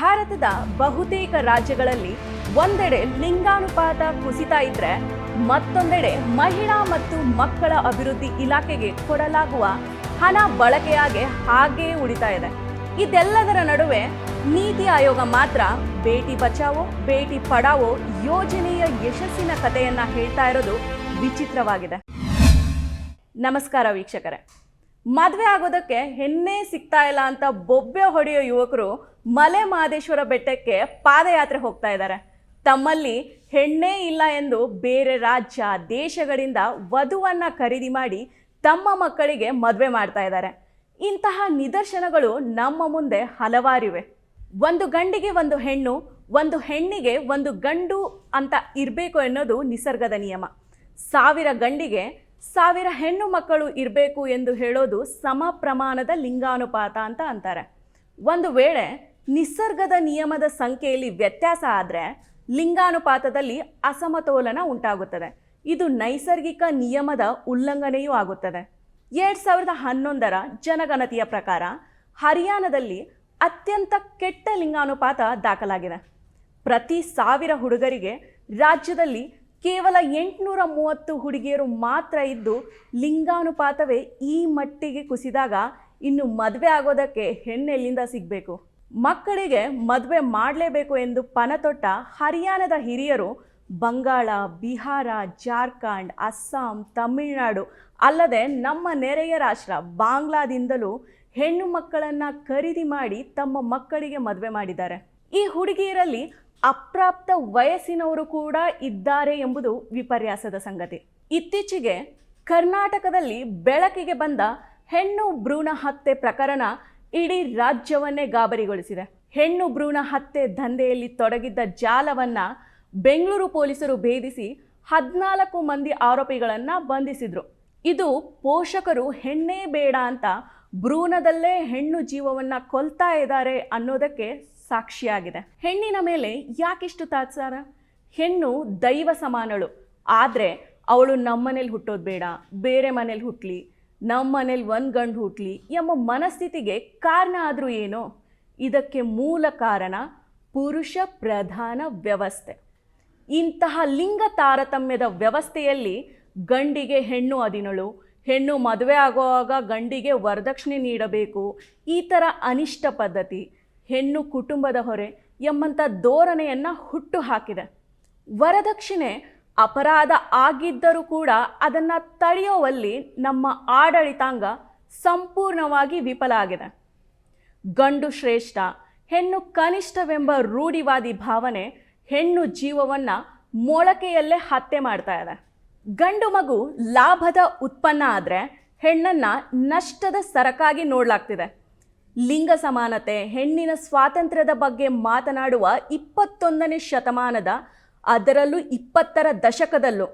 ಭಾರತದ ಬಹುತೇಕ ರಾಜ್ಯಗಳಲ್ಲಿ ಒಂದೆಡೆ ಲಿಂಗಾನುಪಾತ ಕುಸಿತ ಇದ್ರೆ ಮತ್ತೊಂದೆಡೆ ಮಹಿಳಾ ಮತ್ತು ಮಕ್ಕಳ ಅಭಿವೃದ್ಧಿ ಇಲಾಖೆಗೆ ಕೊಡಲಾಗುವ ಹಣ ಬಳಕೆಯಾಗೆ ಹಾಗೇ ಉಳಿತಾ ಇದೆ. ಇದೆಲ್ಲದರ ನಡುವೆ ನೀತಿ ಆಯೋಗ ಮಾತ್ರ ಬೇಟಿ ಬಚಾವೋ, ಬೇಟಿ ಪಡಾವೋ ಯೋಜನೆಯ ಯಶಸ್ಸಿನ ಕಥೆಯನ್ನ ಹೇಳ್ತಾ ಇರೋದು ವಿಚಿತ್ರವಾಗಿದೆ. ನಮಸ್ಕಾರ ವೀಕ್ಷಕರೇ. ಮದುವೆ ಆಗೋದಕ್ಕೆ ಹೆಣ್ಣೇ ಸಿಗ್ತಾ ಇಲ್ಲ ಅಂತ ಬೊಬ್ಬೆ ಹೊಡೆಯೋ ಯುವಕರು ಮಲೆ ಮಹದೇಶ್ವರ ಬೆಟ್ಟಕ್ಕೆ ಪಾದಯಾತ್ರೆ ಹೋಗ್ತಾ ಇದ್ದಾರೆ. ತಮ್ಮಲ್ಲಿ ಹೆಣ್ಣೇ ಇಲ್ಲ ಎಂದು ಬೇರೆ ರಾಜ್ಯ, ದೇಶಗಳಿಂದ ವಧುವನ್ನು ಖರೀದಿ ಮಾಡಿ ತಮ್ಮ ಮಕ್ಕಳಿಗೆ ಮದುವೆ ಮಾಡ್ತಾ ಇದ್ದಾರೆ. ಇಂತಹ ನಿದರ್ಶನಗಳು ನಮ್ಮ ಮುಂದೆ ಹಲವಾರಿವೆ. ಒಂದು ಗಂಡಿಗೆ ಒಂದು ಹೆಣ್ಣು, ಒಂದು ಹೆಣ್ಣಿಗೆ ಒಂದು ಗಂಡು ಅಂತ ಇರಬೇಕು ಎನ್ನೋದು ನಿಸರ್ಗದ ನಿಯಮ. ಸಾವಿರ ಗಂಡಿಗೆ ಸಾವಿರ ಹೆಣ್ಣು ಮಕ್ಕಳು ಇರಬೇಕು ಎಂದು ಹೇಳೋದು ಸಮ ಪ್ರಮಾಣದ ಲಿಂಗಾನುಪಾತ ಅಂತ ಅಂತಾರೆ. ಒಂದು ವೇಳೆ ನಿಸರ್ಗದ ನಿಯಮದ ಸಂಖ್ಯೆಯಲ್ಲಿ ವ್ಯತ್ಯಾಸ ಆದರೆ ಲಿಂಗಾನುಪಾತದಲ್ಲಿ ಅಸಮತೋಲನ ಉಂಟಾಗುತ್ತದೆ. ಇದು ನೈಸರ್ಗಿಕ ನಿಯಮದ ಉಲ್ಲಂಘನೆಯೂ ಆಗುತ್ತದೆ. ಎರಡು ಸಾವಿರದ ಹನ್ನೊಂದರ ಜನಗಣತಿಯ ಪ್ರಕಾರ ಹರಿಯಾಣದಲ್ಲಿ ಅತ್ಯಂತ ಕೆಟ್ಟ ಲಿಂಗಾನುಪಾತ ದಾಖಲಾಗಿದೆ. ಪ್ರತಿ ಸಾವಿರ ಹುಡುಗರಿಗೆ ರಾಜ್ಯದಲ್ಲಿ ಕೇವಲ ಎಂಟುನೂರ ಮೂವತ್ತು ಹುಡುಗಿಯರು ಮಾತ್ರ ಇದ್ದು ಲಿಂಗಾನುಪಾತವೇ ಈ ಮಟ್ಟಿಗೆ ಕುಸಿದಾಗ ಇನ್ನು ಮದುವೆ ಆಗೋದಕ್ಕೆ ಹೆಣ್ಣೆಲ್ಲಿಂದ ಸಿಗಬೇಕು? ಮಕ್ಕಳಿಗೆ ಮದುವೆ ಮಾಡಲೇಬೇಕು ಎಂದು ಪಣತೊಟ್ಟ ಹರಿಯಾಣದ ಹಿರಿಯರು ಬಂಗಾಳ, ಬಿಹಾರ, ಜಾರ್ಖಂಡ್, ಅಸ್ಸಾಂ, ತಮಿಳುನಾಡು, ಅಲ್ಲದೆ ನಮ್ಮ ನೆರೆಯ ರಾಷ್ಟ್ರ ಬಾಂಗ್ಲಾದಿಂದಲೂ ಹೆಣ್ಣು ಮಕ್ಕಳನ್ನು ಖರೀದಿ ಮಾಡಿ ತಮ್ಮ ಮಕ್ಕಳಿಗೆ ಮದುವೆ ಮಾಡಿದ್ದಾರೆ. ಈ ಹುಡುಗಿಯರಲ್ಲಿ ಅಪ್ರಾಪ್ತ ವಯಸ್ಸಿನವರು ಕೂಡ ಇದ್ದಾರೆ ಎಂಬುದು ವಿಪರ್ಯಾಸದ ಸಂಗತಿ. ಇತ್ತೀಚೆಗೆ ಕರ್ನಾಟಕದಲ್ಲಿ ಬೆಳಕಿಗೆ ಬಂದ ಹೆಣ್ಣು ಭ್ರೂಣ ಹತ್ಯೆ ಪ್ರಕರಣ ಇಡೀ ರಾಜ್ಯವನ್ನೇ ಗಾಬರಿಗೊಳಿಸಿದೆ. ಹೆಣ್ಣು ಭ್ರೂಣ ಹತ್ಯೆ ದಂಧೆಯಲ್ಲಿ ತೊಡಗಿದ್ದ ಜಾಲವನ್ನ ಬೆಂಗಳೂರು ಪೊಲೀಸರು ಭೇದಿಸಿ ಹದಿನಾಲ್ಕು ಮಂದಿ ಆರೋಪಿಗಳನ್ನು ಬಂಧಿಸಿದರು. ಇದು ಪೋಷಕರು ಹೆಣ್ಣೇ ಬೇಡ ಅಂತ ಭ್ರೂಣದಲ್ಲೇ ಹೆಣ್ಣು ಜೀವವನ್ನ ಕೊಲ್ತಾ ಇದ್ದಾರೆ ಅನ್ನೋದಕ್ಕೆ ಸಾಕ್ಷಿಯಾಗಿದೆ. ಹೆಣ್ಣಿನ ಮೇಲೆ ಯಾಕಿಷ್ಟು ತಾತ್ಸಾರ? ಹೆಣ್ಣು ದೈವ ಸಮಾನಳು. ಆದರೆ ಅವಳು ನಮ್ಮನೇಲಿ ಹುಟ್ಟೋದು ಬೇಡ, ಬೇರೆ ಮನೇಲಿ ಹುಟ್ಟಲಿ ನಮ್ಮ ಮನೇಲಿ ಒಂದು ಗಂಡು ಹುಟ್ಟಲಿ ಎಂಬ ಮನಸ್ಥಿತಿಗೆ ಕಾರಣ ಆದರೂ ಏನೋ? ಇದಕ್ಕೆ ಮೂಲ ಕಾರಣ ಪುರುಷ ಪ್ರಧಾನ ವ್ಯವಸ್ಥೆ. ಇಂತಹ ಲಿಂಗ ತಾರತಮ್ಯದ ವ್ಯವಸ್ಥೆಯಲ್ಲಿ ಗಂಡಿಗೆ ಹೆಣ್ಣು ಅದಿನಳು ಹೆಣ್ಣು ಮದುವೆ ಆಗುವಾಗ ಗಂಡಿಗೆ ವರದಕ್ಷಿಣೆ ನೀಡಬೇಕು, ಈ ಥರ ಅನಿಷ್ಟ ಪದ್ಧತಿ ಹೆಣ್ಣು ಕುಟುಂಬದ ಹೊರೆ ಎಂಬಂಥ ಧೋರಣೆಯನ್ನು ಹುಟ್ಟು ಹಾಕಿದೆ. ವರದಕ್ಷಿಣೆ ಅಪರಾಧ ಆಗಿದ್ದರೂ ಕೂಡ ಅದನ್ನು ತಡೆಯುವಲ್ಲಿ ನಮ್ಮ ಆಡಳಿತಾಂಗ ಸಂಪೂರ್ಣವಾಗಿ ವಿಫಲ ಆಗಿದೆ. ಗಂಡು ಶ್ರೇಷ್ಠ, ಹೆಣ್ಣು ಕನಿಷ್ಠವೆಂಬ ರೂಢಿವಾದಿ ಭಾವನೆ ಹೆಣ್ಣು ಜೀವವನ್ನು ಮೊಳಕೆಯಲ್ಲೇ ಹತ್ಯೆ ಮಾಡ್ತಾ ಇದೆ. ಗಂಡು ಮಗು ಲಾಭದ ಉತ್ಪನ್ನ ಆದರೆ ಹೆಣ್ಣನ್ನು ನಷ್ಟದ ಸರಕಾಗಿ ನೋಡಲಾಗ್ತಿದೆ. ಲಿಂಗ ಸಮಾನತೆ, ಹೆಣ್ಣಿನ ಸ್ವಾತಂತ್ರ್ಯದ ಬಗ್ಗೆ ಮಾತನಾಡುವ ಇಪ್ಪತ್ತೊಂದನೇ ಶತಮಾನದ ಅದರಲ್ಲೂ ಇಪ್ಪತ್ತರ ದಶಕದಲ್ಲೂ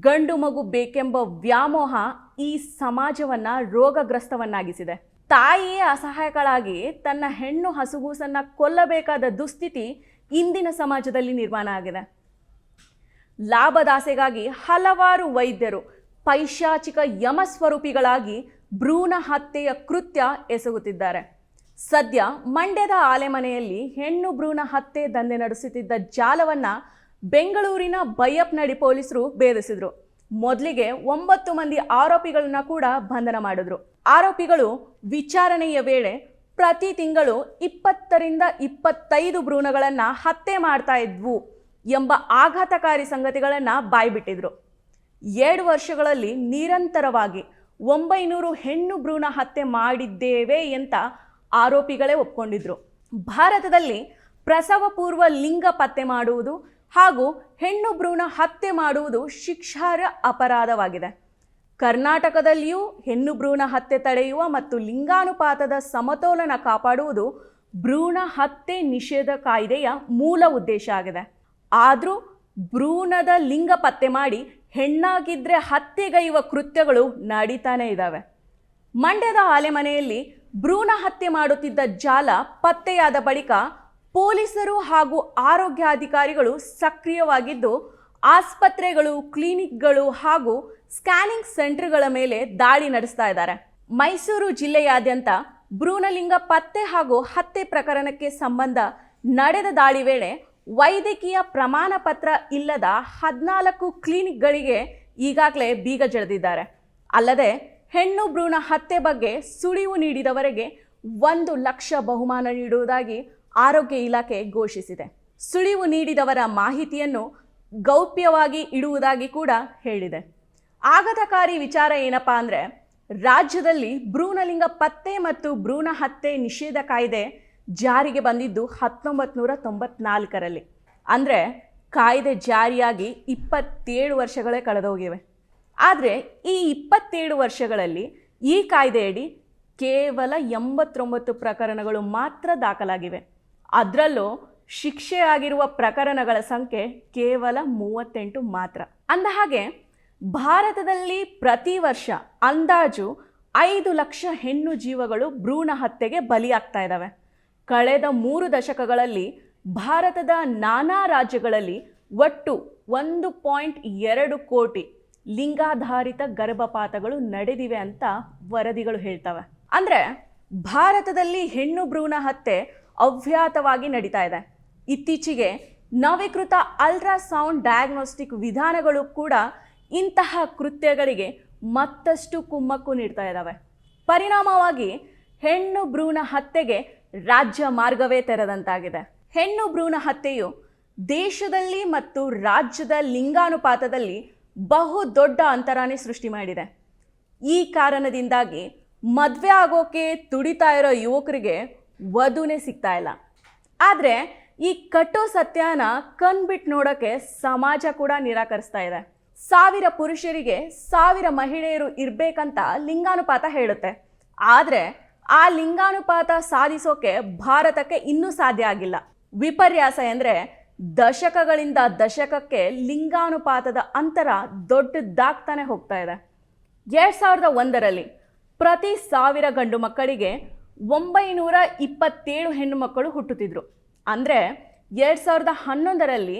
ಗಂಡು ಮಗು ಬೇಕೆಂಬ ವ್ಯಾಮೋಹ ಈ ಸಮಾಜವನ್ನು ರೋಗಗ್ರಸ್ತವನ್ನಾಗಿಸಿದೆ. ತಾಯಿಯೇ ಅಸಹಾಯಗಳಾಗಿ ತನ್ನ ಹೆಣ್ಣು ಹಸುಗೂಸನ್ನು ಕೊಲ್ಲಬೇಕಾದ ದುಸ್ಥಿತಿ ಇಂದಿನ ಸಮಾಜದಲ್ಲಿ ನಿರ್ಮಾಣ ಆಗಿದೆ. ಲಾಭದಾಸೆಗಾಗಿ ಹಲವಾರು ವೈದ್ಯರು ಪೈಶಾಚಿಕ ಯಮಸ್ವರೂಪಿಗಳಾಗಿ ಭ್ರೂಣ ಹತ್ಯೆಯ ಕೃತ್ಯ ಎಸಗುತ್ತಿದ್ದಾರೆ. ಸದ್ಯ ಮಂಡ್ಯದ ಆಲೆಮನೆಯಲ್ಲಿ ಹೆಣ್ಣು ಭ್ರೂಣ ಹತ್ಯೆ ದಂಧೆ ನಡೆಸುತ್ತಿದ್ದ ಜಾಲವನ್ನ ಬೆಂಗಳೂರಿನ ಬೈಯಪ್ನಡಿ ಪೊಲೀಸರು ಭೇದಿಸಿದ್ರು. ಮೊದಲಿಗೆ ಒಂಬತ್ತು ಮಂದಿ ಆರೋಪಿಗಳನ್ನ ಕೂಡ ಬಂಧನ ಮಾಡಿದ್ರು. ಆರೋಪಿಗಳು ವಿಚಾರಣೆಯ ವೇಳೆ ಪ್ರತಿ ತಿಂಗಳು ಇಪ್ಪತ್ತರಿಂದ ಇಪ್ಪತ್ತೈದು ಭ್ರೂಣಗಳನ್ನು ಹತ್ಯೆ ಮಾಡ್ತಾ ಇದ್ವು ಎಂಬ ಆಘಾತಕಾರಿ ಸಂಗತಿಗಳನ್ನು ಬಾಯ್ಬಿಟ್ಟಿದ್ರು. ಎರಡು ವರ್ಷಗಳಲ್ಲಿ ನಿರಂತರವಾಗಿ ಒಂಬೈನೂರು ಹೆಣ್ಣು ಭ್ರೂಣ ಹತ್ಯೆ ಮಾಡಿದ್ದೇವೆ ಅಂತ ಆರೋಪಿಗಳೇ ಒಪ್ಕೊಂಡಿದ್ರು. ಭಾರತದಲ್ಲಿ ಪ್ರಸವ ಪೂರ್ವ ಲಿಂಗ ಪತ್ತೆ ಮಾಡುವುದು ಹಾಗೂ ಹೆಣ್ಣು ಭ್ರೂಣ ಹತ್ಯೆ ಮಾಡುವುದು ಶಿಕ್ಷಾರ್ಹ ಅಪರಾಧವಾಗಿದೆ. ಕರ್ನಾಟಕದಲ್ಲಿಯೂ ಹೆಣ್ಣು ಭ್ರೂಣ ಹತ್ಯೆ ತಡೆಯುವ ಮತ್ತು ಲಿಂಗಾನುಪಾತದ ಸಮತೋಲನ ಕಾಪಾಡುವುದು ಭ್ರೂಣ ಹತ್ಯೆ ನಿಷೇಧ ಕಾಯ್ದೆಯ ಮೂಲ ಉದ್ದೇಶ ಆಗಿದೆ. ಆದರೂ ಭ್ರೂಣದ ಲಿಂಗ ಪತ್ತೆ ಮಾಡಿ ಹೆಣ್ಣಾಗಿದ್ದರೆ ಹತ್ಯೆಗೈಯುವ ಕೃತ್ಯಗಳು ನಡೀತಾನೆ ಇದ್ದಾವೆ ಮಂಡ್ಯದ ಆಲೆಮನೆಯಲ್ಲಿ ಭ್ರೂಣ ಹತ್ಯೆ ಮಾಡುತ್ತಿದ್ದ ಜಾಲ ಪತ್ತೆಯಾದ ಬಳಿಕ ಪೊಲೀಸರು ಹಾಗೂ ಆರೋಗ್ಯಾಧಿಕಾರಿಗಳು ಸಕ್ರಿಯವಾಗಿದ್ದು, ಆಸ್ಪತ್ರೆಗಳು, ಕ್ಲಿನಿಕ್ಗಳು ಹಾಗೂ ಸ್ಕ್ಯಾನಿಂಗ್ ಸೆಂಟರ್ಗಳ ಮೇಲೆ ದಾಳಿ ನಡೆಸ್ತಾ ಇದ್ದಾರೆ. ಮೈಸೂರು ಜಿಲ್ಲೆಯಾದ್ಯಂತ ಭ್ರೂಣಲಿಂಗ ಪತ್ತೆ ಹಾಗೂ ಹತ್ಯೆ ಪ್ರಕರಣಕ್ಕೆ ಸಂಬಂಧ ನಡೆದ ದಾಳಿ ವೇಳೆ ವೈದ್ಯಕೀಯ ಪ್ರಮಾಣ ಪತ್ರ ಇಲ್ಲದ ಹದಿನಾಲ್ಕು ಕ್ಲಿನಿಕ್ಗಳಿಗೆ ಈಗಾಗಲೇ ಬೀಗ ಜಡಿದಿದ್ದಾರೆ. ಅಲ್ಲದೆ, ಹೆಣ್ಣು ಭ್ರೂಣ ಹತ್ಯೆ ಬಗ್ಗೆ ಸುಳಿವು ನೀಡಿದವರಿಗೆ ಒಂದು ಲಕ್ಷ ಬಹುಮಾನ ನೀಡುವುದಾಗಿ ಆರೋಗ್ಯ ಇಲಾಖೆ ಘೋಷಿಸಿದೆ. ಸುಳಿವು ನೀಡಿದವರ ಮಾಹಿತಿಯನ್ನು ಗೌಪ್ಯವಾಗಿ ಇಡುವುದಾಗಿ ಕೂಡ ಹೇಳಿದೆ. ಆಘಾತಕಾರಿ ವಿಚಾರ ಏನಪ್ಪಾ ಅಂದರೆ, ರಾಜ್ಯದಲ್ಲಿ ಭ್ರೂಣಲಿಂಗ ಪತ್ತೆ ಮತ್ತು ಭ್ರೂಣ ಹತ್ಯೆ ನಿಷೇಧ ಕಾಯ್ದೆ ಜಾರಿಗೆ ಬಂದಿದ್ದು ಹತ್ತೊಂಬತ್ತು ನೂರ ತೊಂಬತ್ನಾಲ್ಕರಲ್ಲಿ ಅಂದರೆ ಕಾಯ್ದೆ ಜಾರಿಯಾಗಿ ಇಪ್ಪತ್ತೇಳು ವರ್ಷಗಳೇ ಕಳೆದೋಗಿವೆ. ಆದರೆ ಈ ಇಪ್ಪತ್ತೇಳು ವರ್ಷಗಳಲ್ಲಿ ಈ ಕಾಯ್ದೆಯಡಿ ಕೇವಲ ಎಂಬತ್ತೊಂಬತ್ತು ಪ್ರಕರಣಗಳು ಮಾತ್ರ ದಾಖಲಾಗಿವೆ. ಅದರಲ್ಲೂ ಶಿಕ್ಷೆ ಆಗಿರುವ ಪ್ರಕರಣಗಳ ಸಂಖ್ಯೆ ಕೇವಲ ಮೂವತ್ತೆಂಟು ಮಾತ್ರ. ಅಂದ ಹಾಗೆ ಭಾರತದಲ್ಲಿ ಪ್ರತಿ ವರ್ಷ ಅಂದಾಜು ಐದು ಲಕ್ಷ ಹೆಣ್ಣು ಜೀವಗಳು ಭ್ರೂಣ ಹತ್ಯೆಗೆ ಬಲಿಯಾಗ್ತಾ ಇದ್ದಾವೆ. ಕಳೆದ ಮೂರು ದಶಕಗಳಲ್ಲಿ ಭಾರತದ ನಾನಾ ರಾಜ್ಯಗಳಲ್ಲಿ ಒಟ್ಟು ಒಂದು ಪಾಯಿಂಟ್ ಎರಡು ಕೋಟಿ ಲಿಂಗಾಧಾರಿತ ಗರ್ಭಪಾತಗಳು ನಡೆದಿವೆ ಅಂತ ವರದಿಗಳು ಹೇಳ್ತವೆ. ಅಂದರೆ ಭಾರತದಲ್ಲಿ ಹೆಣ್ಣು ಭ್ರೂಣ ಹತ್ಯೆ ಅವ್ಯಾತವಾಗಿ ನಡೀತಾ ಇದೆ. ಇತ್ತೀಚೆಗೆ ನವೀಕೃತ ಅಲ್ಟ್ರಾಸೌಂಡ್ ಡಯಾಗ್ನೋಸ್ಟಿಕ್ ವಿಧಾನಗಳು ಕೂಡ ಇಂತಹ ಕೃತ್ಯಗಳಿಗೆ ಮತ್ತಷ್ಟು ಕುಮ್ಮಕ್ಕು ನೀಡ್ತಾ ಇದ್ದಾವೆ ಪರಿಣಾಮವಾಗಿ ಹೆಣ್ಣು ಭ್ರೂಣ ಹತ್ಯೆಗೆ ರಾಜ್ಯ ಮಾರ್ಗವೇ ತೆರೆದಂತಾಗಿದೆ. ಹೆಣ್ಣು ಭ್ರೂಣ ಹತ್ಯೆಯು ದೇಶದಲ್ಲಿ ಮತ್ತು ರಾಜ್ಯದ ಲಿಂಗಾನುಪಾತದಲ್ಲಿ ಬಹು ದೊಡ್ಡ ಅಂತರಾನೇ ಸೃಷ್ಟಿ ಮಾಡಿದೆ. ಈ ಕಾರಣದಿಂದಾಗಿ ಮದುವೆ ಆಗೋಕೆ ತುಡಿತಾ ಇರೋ ಯುವಕರಿಗೆ ವಧುನೇ ಸಿಗ್ತಾ ಇಲ್ಲ. ಆದರೆ ಈ ಕಟ್ಟೋ ಸತ್ಯನ ಕಣ್ಬಿಟ್ಟು ನೋಡೋಕ್ಕೆ ಸಮಾಜ ಕೂಡ ನಿರಾಕರಿಸ್ತಾ ಇದೆ. ಸಾವಿರ ಪುರುಷರಿಗೆ ಸಾವಿರ ಮಹಿಳೆಯರು ಇರಬೇಕಂತ ಲಿಂಗಾನುಪಾತ ಹೇಳುತ್ತೆ. ಆದರೆ ಆ ಲಿಂಗಾನುಪಾತ ಸಾಧಿಸೋಕೆ ಭಾರತಕ್ಕೆ ಇನ್ನೂ ಸಾಧ್ಯ ಆಗಿಲ್ಲ. ವಿಪರ್ಯಾಸ ಎಂದರೆ ದಶಕಗಳಿಂದ ದಶಕಕ್ಕೆ ಲಿಂಗಾನುಪಾತದ ಅಂತರ ದೊಡ್ಡದಾಗ್ತಾನೆ ಹೋಗ್ತಾ ಇದೆ. ಎರಡು ಸಾವಿರದ ಒಂದರಲ್ಲಿ ಪ್ರತಿ ಸಾವಿರ ಗಂಡು ಮಕ್ಕಳಿಗೆ ಒಂಬೈನೂರ ಇಪ್ಪತ್ತೇಳು ಹೆಣ್ಣು ಮಕ್ಕಳು ಹುಟ್ಟುತ್ತಿದ್ರು. ಅಂದರೆ ಎರಡು ಸಾವಿರದ ಹನ್ನೊಂದರಲ್ಲಿ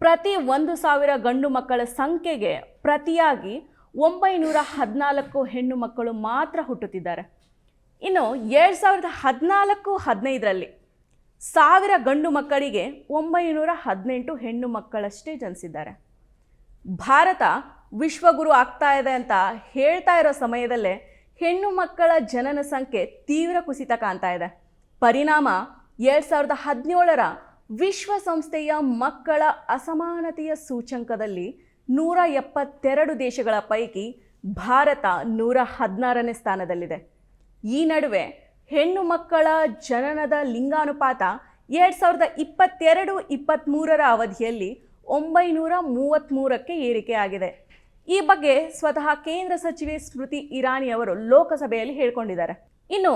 ಪ್ರತಿ ಒಂದು ಸಾವಿರ ಗಂಡು ಮಕ್ಕಳ ಸಂಖ್ಯೆಗೆ ಪ್ರತಿಯಾಗಿ ಒಂಬೈನೂರ ಹದಿನಾಲ್ಕು ಹೆಣ್ಣು ಮಕ್ಕಳು ಮಾತ್ರ ಹುಟ್ಟುತ್ತಿದ್ದಾರೆ. ಇನ್ನು ಎರಡು ಸಾವಿರದ ಹದಿನಾಲ್ಕು, ಹದಿನೈದರಲ್ಲಿ ಸಾವಿರ ಗಂಡು ಮಕ್ಕಳಿಗೆ ಒಂಬೈನೂರ ಹದಿನೆಂಟು ಹೆಣ್ಣು ಮಕ್ಕಳಷ್ಟೇ ಜನಿಸಿದ್ದಾರೆ. ಭಾರತ ವಿಶ್ವಗುರು ಆಗ್ತಾ ಇದೆ ಅಂತ ಹೇಳ್ತಾ ಇರೋ ಸಮಯದಲ್ಲೇ ಹೆಣ್ಣು ಮಕ್ಕಳ ಜನನ ಸಂಖ್ಯೆ ತೀವ್ರ ಕುಸಿತ ಕಾಣ್ತಾ ಇದೆ. ಪರಿಣಾಮ ಎರಡು ಸಾವಿರದ ಹದಿನೇಳರ ವಿಶ್ವಸಂಸ್ಥೆಯ ಮಕ್ಕಳ ಅಸಮಾನತೆಯ ಸೂಚಂಕದಲ್ಲಿ ನೂರ ಎಪ್ಪತ್ತೆರಡು ದೇಶಗಳ ಪೈಕಿ ಭಾರತ ನೂರ ಹದಿನಾರನೇ ಸ್ಥಾನದಲ್ಲಿದೆ. ಈ ನಡುವೆ ಹೆಣ್ಣು ಮಕ್ಕಳ ಜನನದ ಲಿಂಗಾನುಪಾತ ಎರಡು ಸಾವಿರದ ಇಪ್ಪತ್ತೆರಡು ಇಪ್ಪತ್ತ್ಮೂರರ ಅವಧಿಯಲ್ಲಿ ಒಂಬೈನೂರ ಮೂವತ್ತ್ಮೂರಕ್ಕೆ ಏರಿಕೆಯಾಗಿದೆ. ಈ ಬಗ್ಗೆ ಸ್ವತಃ ಕೇಂದ್ರ ಸಚಿವೆ ಸ್ಮೃತಿ ಇರಾನಿ ಅವರು ಲೋಕಸಭೆಯಲ್ಲಿ ಹೇಳ್ಕೊಂಡಿದ್ದಾರೆ. ಇನ್ನು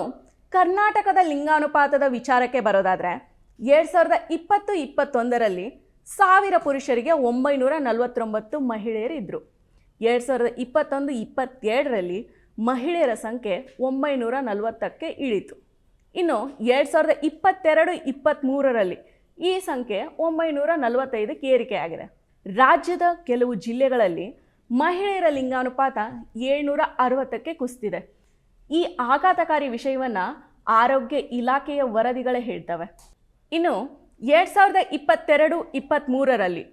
ಕರ್ನಾಟಕದ ಲಿಂಗಾನುಪಾತದ ವಿಚಾರಕ್ಕೆ ಬರೋದಾದರೆ, ಎರಡು ಸಾವಿರದ ಇಪ್ಪತ್ತು ಇಪ್ಪತ್ತೊಂದರಲ್ಲಿ ಸಾವಿರ ಪುರುಷರಿಗೆ ಒಂಬೈನೂರ ನಲವತ್ತೊಂಬತ್ತು ಮಹಿಳೆಯರು ಇದ್ದರು ಎರಡು ಸಾವಿರದ ಇಪ್ಪತ್ತೊಂದು ಇಪ್ಪತ್ತೆರಡರಲ್ಲಿ ಮಹಿಳೆಯರ ಸಂಖ್ಯೆ ಒಂಬೈನೂರ ನಲವತ್ತಕ್ಕೆ ಇಳಿತು. ಇನ್ನು ಎರಡು ಸಾವಿರದ ಇಪ್ಪತ್ತೆರಡು ಇಪ್ಪತ್ತ್ಮೂರರಲ್ಲಿ ಈ ಸಂಖ್ಯೆ ಒಂಬೈನೂರ ನಲವತ್ತೈದಕ್ಕೆ ಏರಿಕೆಯಾಗಿದೆ. ರಾಜ್ಯದ ಕೆಲವು ಜಿಲ್ಲೆಗಳಲ್ಲಿ ಮಹಿಳೆಯರ ಲಿಂಗಾನುಪಾತ ಏಳ್ನೂರ ಅರವತ್ತಕ್ಕೆ ಕುಸಿದಿದೆ. ಈ ಆಘಾತಕಾರಿ ವಿಷಯವನ್ನು ಆರೋಗ್ಯ ಇಲಾಖೆಯ ವರದಿಗಳೇ ಹೇಳ್ತವೆ. ಇನ್ನು ಎರಡು ಸಾವಿರದ ಇಪ್ಪತ್ತೆರಡು ಇಪ್ಪತ್ತ್ಮೂರರಲ್ಲಿ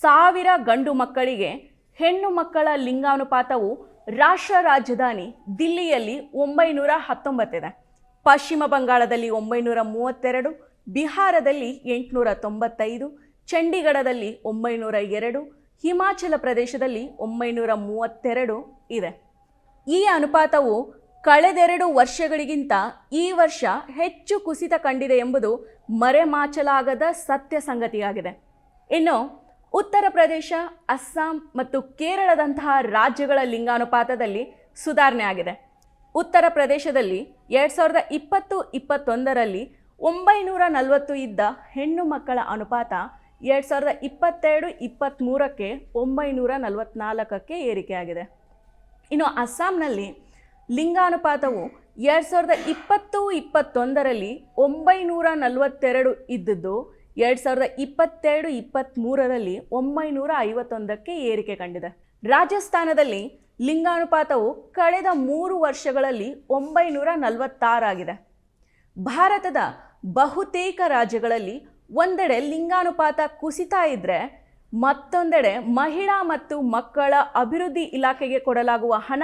ಸಾವಿರ ಗಂಡು ಮಕ್ಕಳಿಗೆ ಹೆಣ್ಣು ಮಕ್ಕಳ ಲಿಂಗಾನುಪಾತವು ರಾಷ್ಟ್ರ ರಾಜಧಾನಿ ದಿಲ್ಲಿಯಲ್ಲಿ ಒಂಬೈನೂರ ಹತ್ತೊಂಬತ್ತಿದೆ. ಪಶ್ಚಿಮ ಬಂಗಾಳದಲ್ಲಿ ಒಂಬೈನೂರ ಮೂವತ್ತೆರಡು, ಬಿಹಾರದಲ್ಲಿ ಎಂಟುನೂರ ತೊಂಬತ್ತೈದು, ಚಂಡೀಗಢದಲ್ಲಿ ಒಂಬೈನೂರ ಎರಡು ಹಿಮಾಚಲ ಪ್ರದೇಶದಲ್ಲಿ ಒಂಬೈನೂರ ಮೂವತ್ತೆರಡು ಇದೆ. ಈ ಅನುಪಾತವು ಕಳೆದೆರಡು ವರ್ಷಗಳಿಗಿಂತ ಈ ವರ್ಷ ಹೆಚ್ಚು ಕುಸಿತ ಕಂಡಿದೆ ಎಂಬುದು ಮರೆಮಾಚಲಾಗದ ಸತ್ಯ ಸಂಗತಿಯಾಗಿದೆ. ಇನ್ನು ಉತ್ತರ ಪ್ರದೇಶ, ಅಸ್ಸಾಂ ಮತ್ತು ಕೇರಳದಂತಹ ರಾಜ್ಯಗಳ ಲಿಂಗಾನುಪಾತದಲ್ಲಿ ಸುಧಾರಣೆ ಆಗಿದೆ. ಉತ್ತರ ಪ್ರದೇಶದಲ್ಲಿ ಎರಡು ಸಾವಿರದ ಇಪ್ಪತ್ತು ಇಪ್ಪತ್ತೊಂದರಲ್ಲಿ ಒಂಬೈನೂರ ನಲವತ್ತು ಇದ್ದ ಹೆಣ್ಣು ಮಕ್ಕಳ ಅನುಪಾತ ಎರಡು ಸಾವಿರದ ಇಪ್ಪತ್ತೆರಡು ಇಪ್ಪತ್ತ್ಮೂರಕ್ಕೆ ಒಂಬೈನೂರ ನಲವತ್ನಾಲ್ಕಕ್ಕೆ ಏರಿಕೆಯಾಗಿದೆ ಇನ್ನು ಅಸ್ಸಾಂನಲ್ಲಿ ಲಿಂಗಾನುಪಾತವು ಎರಡು ಸಾವಿರದ ಇಪ್ಪತ್ತು ಇಪ್ಪತ್ತೊಂದರಲ್ಲಿ ಒಂಬೈನೂರ ನಲವತ್ತೆರಡು ಇದ್ದದ್ದು, ಎರಡು ಸಾವಿರದ ಇಪ್ಪತ್ತೆರಡು ಇಪ್ಪತ್ತ್ಮೂರರಲ್ಲಿ ಒಂಬೈನೂರ ಐವತ್ತೊಂದಕ್ಕೆ ಏರಿಕೆ ಕಂಡಿದೆ. ರಾಜಸ್ಥಾನದಲ್ಲಿ ಲಿಂಗಾನುಪಾತವು ಕಳೆದ ಮೂರು ವರ್ಷಗಳಲ್ಲಿ ಒಂಬೈನೂರ ನಲವತ್ತಾರಾಗಿದೆ ಭಾರತದ ಬಹುತೇಕ ರಾಜ್ಯಗಳಲ್ಲಿ ಒಂದೆಡೆ ಲಿಂಗಾನುಪಾತ ಕುಸಿತಾ ಇದ್ದರೆ ಮತ್ತೊಂದೆಡೆ ಮಹಿಳಾ ಮತ್ತು ಮಕ್ಕಳ ಅಭಿವೃದ್ಧಿ ಇಲಾಖೆಗೆ ಕೊಡಲಾಗುವ ಹಣ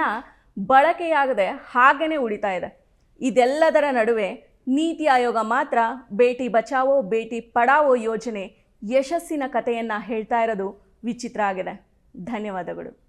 ಬಳಕೆಯಾಗದೆ ಹಾಗೇ ಉಳಿತಾ ಇದೆ. ಇದೆಲ್ಲದರ ನಡುವೆ ನೀತಿ ಆಯೋಗ ಮಾತ್ರ ಬೇಟಿ ಬಚಾವೋ, ಬೇಟಿ ಪಡಾವೋ ಯೋಜನೆ ಯಶಸ್ಸಿನ ಕಥೆಯನ್ನು ಹೇಳ್ತಾ ಇರೋದು ವಿಚಿತ್ರ ಆಗಿದೆ. ಧನ್ಯವಾದಗಳು.